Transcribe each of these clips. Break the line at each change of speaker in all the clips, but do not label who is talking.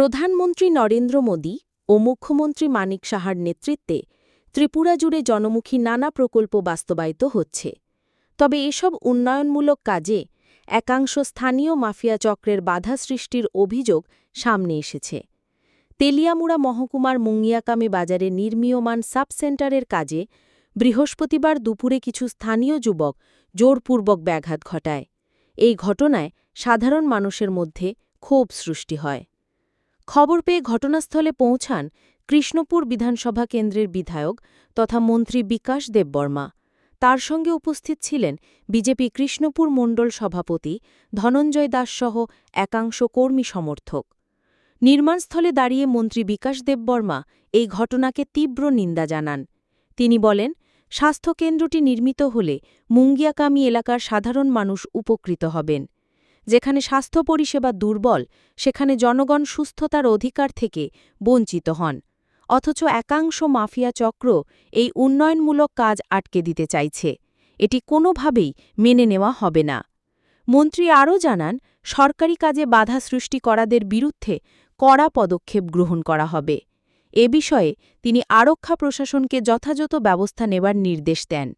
প্রধানমন্ত্রী নরেন্দ্র মোদী ও মুখ্যমন্ত্রী মানিক সাহার নেতৃত্বে ত্রিপুরা জুড়ে জনমুখী নানা প্রকল্প বাস্তবায়িত হচ্ছে। তবে এসব উন্নয়নমূলক কাজে একাংশ স্থানীয় মাফিয়া চক্রের বাধা সৃষ্টির অভিযোগ সামনে এসেছে। তেলিয়ামুড়া মহকুমার মুঙ্গিয়াকামী বাজারে নির্মীয়মান সাব সেন্টারের কাজে বৃহস্পতিবার দুপুরে কিছু স্থানীয় যুবক জোরপূর্বক ব্যাঘাত ঘটায়। এই ঘটনায় সাধারণ মানুষের মধ্যে ক্ষোভ সৃষ্টি হয়। খবর পেয়ে ঘটনাস্থলে পৌঁছান কৃষ্ণপুর বিধানসভা কেন্দ্রের বিধায়ক তথা মন্ত্রী বিকাশ দেববর্মা। তার সঙ্গে উপস্থিত ছিলেন বিজেপি কৃষ্ণপুর মণ্ডল সভাপতি ধনঞ্জয় দাসসহ একাংশ কর্মী সমর্থক। নির্মাণস্থলে দাঁড়িয়ে মন্ত্রী বিকাশ দেববর্মা এই ঘটনাকে তীব্র নিন্দা জানান। তিনি বলেন, স্বাস্থ্যকেন্দ্রটি নির্মিত হলে মুঙ্গিয়াকামী এলাকার সাধারণ মানুষ উপকৃত হবেন। যেখানে স্বাস্থ্য পরিষেবা দুর্বল, সেখানে জনগণ সুস্থতার অধিকার থেকে বঞ্চিত হন। অথচ একাংশ মাফিয়া চক্র এই উন্নয়নমূলক কাজ আটকে দিতে চাইছে। এটি কোনোভাবেই মেনে নেওয়া হবে না। মন্ত্রী আরও জানান, সরকারি কাজে বাধা সৃষ্টি করাদের বিরুদ্ধে কড়া পদক্ষেপ গ্রহণ করা হবে। এ বিষয়ে তিনি আরক্ষা প্রশাসনকে যথাযথ ব্যবস্থা নেবার নির্দেশ দেন।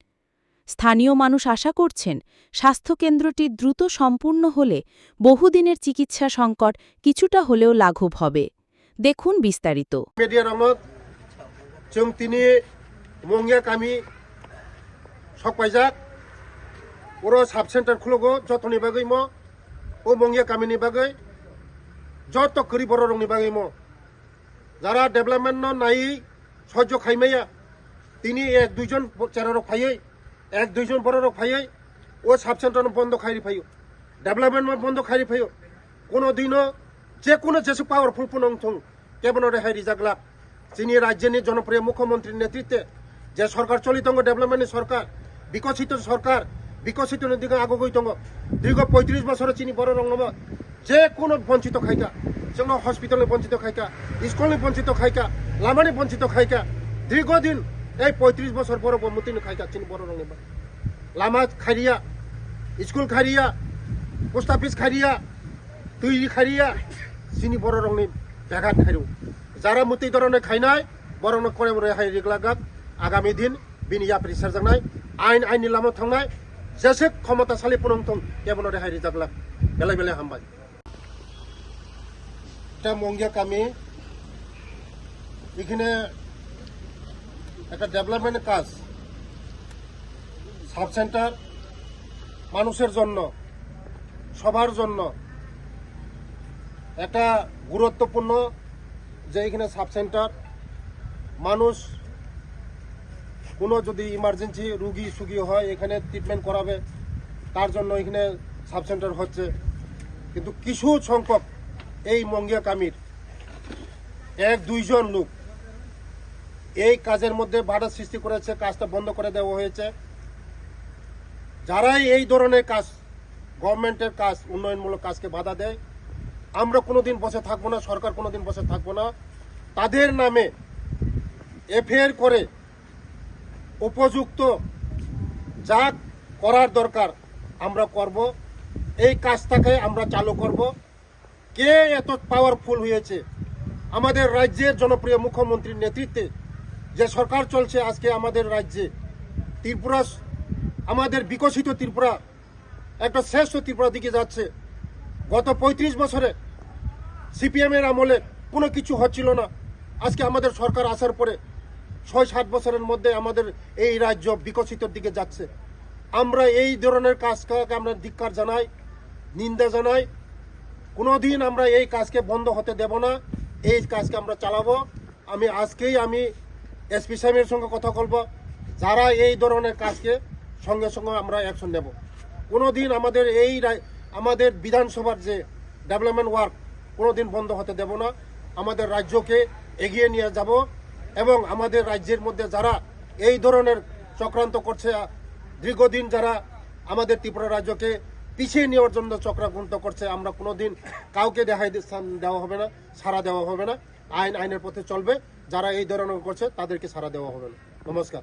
স্থানীয় মানুষ আশা করছেন স্বাস্থ্যকেন্দ্রটি দ্রুত সম্পূর্ণ হলে বহুদিনের চিকিৎসা সংকট কিছুটা হলেও লাঘব হবে। দেখুন বিস্তারিত।
ওর সাব সেন্টার ম, ও যত ম। যারা ডেভেলপমেন্ট নাই, সহ্য খাইমাইয়া, তিনি এক দুইজন চেনারক খাইয়ে এক দুইজন বড় লোক ফাইয়াই, ও সাব সেন্টার বন্ধ খাই ফাইও, ডেভেলপমেন্ট বন্ধ খাই ফাইও। কোনো দিনও যে কোনো যেসব পাওয়ারফুল পুনং থং কেবল রেহাই জাগলা যিনি রাজ্যের জনপ্রিয় মুখ্যমন্ত্রীর নেতৃত্বে যে সরকার চলিত ডেভেলপমেন্ট সরকার, বিকশিত সরকার, বিকশিত দিকে আগগৈ দঙ্গ দীর্ঘ পঁয়ত্রিশ বছর চিনি বড় রঙম যে কোনো বঞ্চিত খাইকা, যেন হসপিটালে বঞ্চিত খাইকা, স্কুলে বঞ্চিত খাইকা, লামানি বঞ্চিত খাইকা, দীর্ঘদিন এই পঁয়ত্রিশ বছর পর মতিন খাই যাচ্ছেন বড় রঙে Lama Khariya school Khariya post office Khariya তুই খারিয়া চিনি বড় রঙে ব্যাঘাত খাইরু যারা মতি ধরনে খাইনাই বড় রঙ করে বড় হাই রেগলাগাত আগামী দিন বিনি ইয়াপ্রি সারজানাই আইন আইননি লামা থাকায় যেসে ক্ষমতাশালী পুনংথং এমন রেহাই রেজাগলাক বেলা বেলা হামবাই এটা মঙ্গিয়া কামি, এখানে একটা ডেভেলপমেন্টের কাজ। সাব সেন্টার মানুষের জন্য, সবার জন্য। একটা গুরুত্বপূর্ণ যে এখানে সাব সেন্টার মানুষ কোনো যদি ইমার্জেন্সি রুগী, সুগী হয়, এখানে ট্রিটমেন্ট করাবে, তার জন্য এখানে সাব সেন্টার হচ্ছে। কিন্তু কিছু সংখ্যক এই মঙ্গিয়া কামির, এক দুইজন লোক এই কাজের মধ্যে বাধা সৃষ্টি করেছে, কাজটা বন্ধ করে দেওয়া হয়েছে। যারাই এই ধরনের কাজ গভর্নমেন্টের কাজ, উন্নয়নমূলক কাজকে বাধা দেয়, আমরা কোনোদিন বসে থাকব না, সরকার কোনোদিন বসে থাকব না। তাদের নামে এফআইআর করে উপযুক্ত যা করার দরকার আমরা করব। এই কাজটাকে আমরা চালু করব। কে এত পাওয়ারফুল হয়েছে? আমাদের রাজ্যের জনপ্রিয় মুখ্যমন্ত্রীর নেতৃত্বে যে সরকার চলছে আজকে আমাদের রাজ্যে, ত্রিপুরা আমাদের বিকশিত ত্রিপুরা, একটা শ্রেষ্ঠ ত্রিপুরা দিকে যাচ্ছে। গত পঁয়ত্রিশ বছরে সিপিএমের আমলে কোনো কিছু হচ্ছিল না। আজকে আমাদের সরকার আসার পরে ছয় সাত বছরের মধ্যে আমাদের এই রাজ্য বিকশিত দিকে যাচ্ছে। আমরা এই ধরনের কাজকে আমরা ধিক্কার জানাই, নিন্দা জানাই। কোনোদিন আমরা এই কাজকে বন্ধ হতে দেব না। এই কাজকে আমরা চালাবো। আমি আজকেই আমি এসপি সাহেবের সঙ্গে কথা বলব। যারা এই ধরনের কাজকে সঙ্গে সঙ্গে আমরা অ্যাকশন নেব। কোনোদিন আমাদের এই আমাদের বিধানসভার যে ডেভেলপমেন্ট ওয়ার্ক কোনো দিন বন্ধ হতে দেব না। আমাদের রাজ্যকে এগিয়ে নিয়ে যাব এবং আমাদের রাজ্যের মধ্যে যারা এই ধরনের চক্রান্ত করছে, দীর্ঘদিন যারা আমাদের ত্রিপুরা রাজ্যকে পিছিয়ে নেওয়ার জন্য চক্রান্ত করছে, আমরা কোনো দিন কাউকে দেখাই দেওয়া হবে না সারা দেওয়া হবে না। আইন আইনের পথে চলবে। যারা এই ধরনের করছে তাদেরকে সারা দেওয়া হবে না। নমস্কার।